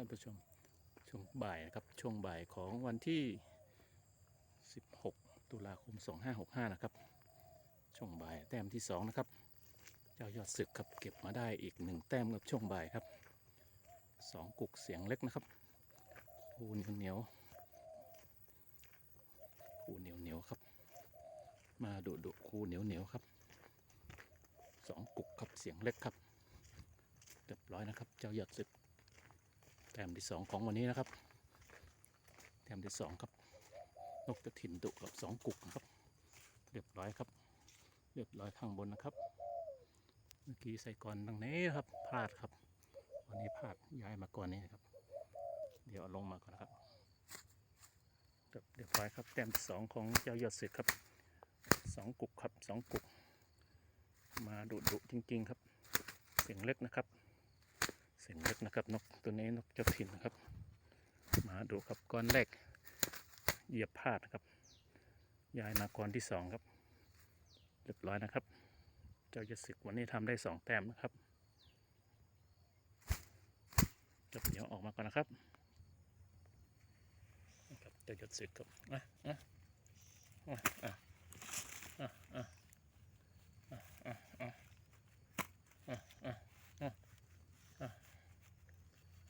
ท่านผู้ชมช่วงบ่ายนะครับช่วงบ่ายของวันที่ 16 ตุลาคม 2565 นะครับ ช่วงบ่ายแต้มที่ 2 นะครับ เจ้ายอดศึกครับเก็บมาได้อีกหนึ่งแต้มกับช่วงบ่ายครับสองกุกเสียงเล็กนะครับ คูเหนียวเหนียวคูเหนียวเหนียวครับ มาดุดุคูเหนียวเหนียวครับสองกุกครับเสียงเล็กครับเรียบร้อยนะครับ เจ้ายอดศึก ต้มที่สองของวันนี้นะครับแต้มที่สองครับนกกระถินดุกับสองกุกนะครับ เรียบร้อยครับ เรียบร้อยข้างบนนะครับ เมื่อกี้ใส่ก่อนตรงนี้ครับพลาดครับ วันนี้พลาดย้ายมาก่อนนี้ครับ เดี๋ยวเอาลงมาก่อนนะครับเรียบร้อยครับแต้มที่สองของเจ้ายอดศึกครับสองกุกครับสองกุก มาดุดุจริง ๆ ครับ เสียงเล็กนะครับ สียงเล็กนะครับนกตัวนี้นกเจ้าถิ่นนะครับ มาดูครับก้อนแรกเหยียบพลาดนะครับ ย้ายมาก้อนที่สองครับเรียบร้อยนะครับ เจ้าจะศึกวันนี้ทำได้สองแต้มนะครับจบเดี๋ยวออกมาก่อนนะครับนะครับเจ้าจะศึกครับอ่อะอะอะอะอะ